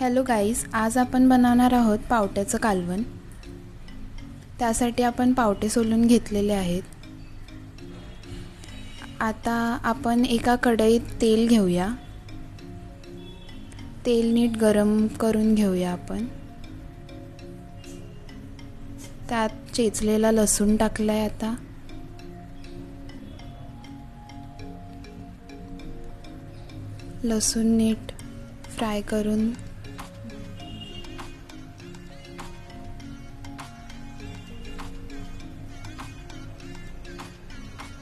Hello guys आज आपण बनवणार आहोत पावट्याचं कालवण. त्यासाठी आपण पावटे सोलून घेतलेले आहेत. आता आपण एका कढईत तेल घेऊया. तेल नीट गरम करून घेऊया आपण. त्यात चेचलेला लसूण टाकलाय आता. लसूण नीट फ्राय करून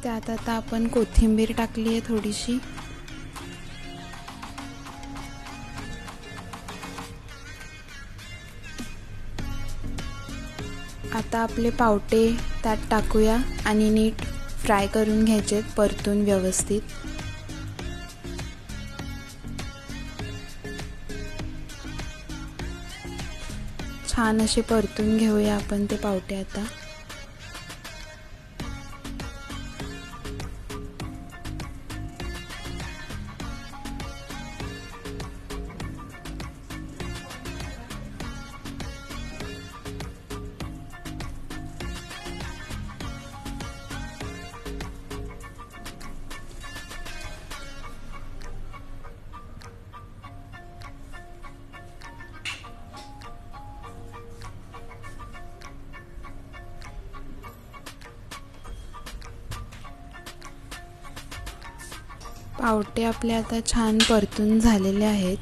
त्यात आता आपण कोथिंबीर टाकली आहे थोडीशी. आता आपले पावटे त्यात टाकूया आणि नीट फ्राय करून घ्यायचे परतून व्यवस्थित. छान असे परतून घेऊया आपण ते पावटे आता. पावटे आपले आता छान परतून झालेले आहेत.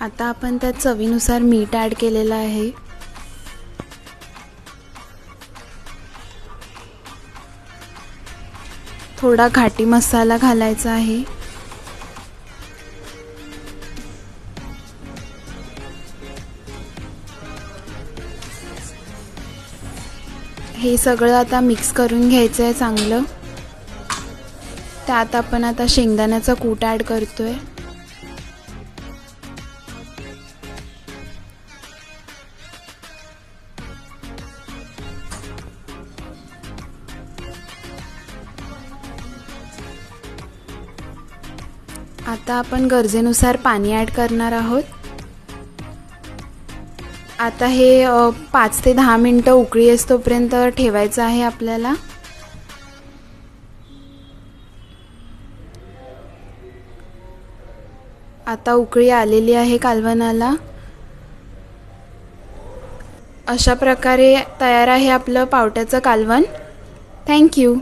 आता आपण त्यात चवीनुसार मीठ ॲड केलेलं आहे. थोडा घाटी मसाला घालायचा आहे. हे सगळं आता मिक्स करून घ्यायचं आहे चांगलं. त्यात आपण आता शेंगदाण्याचा कूट ॲड करतो आहे आता आपण गरजेनुसार पाणी ॲड करणार आहोत. आता हे पाच ते दहा मिनटं उकळी असतोपर्यंत ठेवायचं आहे आपल्याला. आता उकळी आलेली आहे कालवणाला अशा प्रकारे तयार आहे आपलं पावट्याचं कालवण. थँक्यू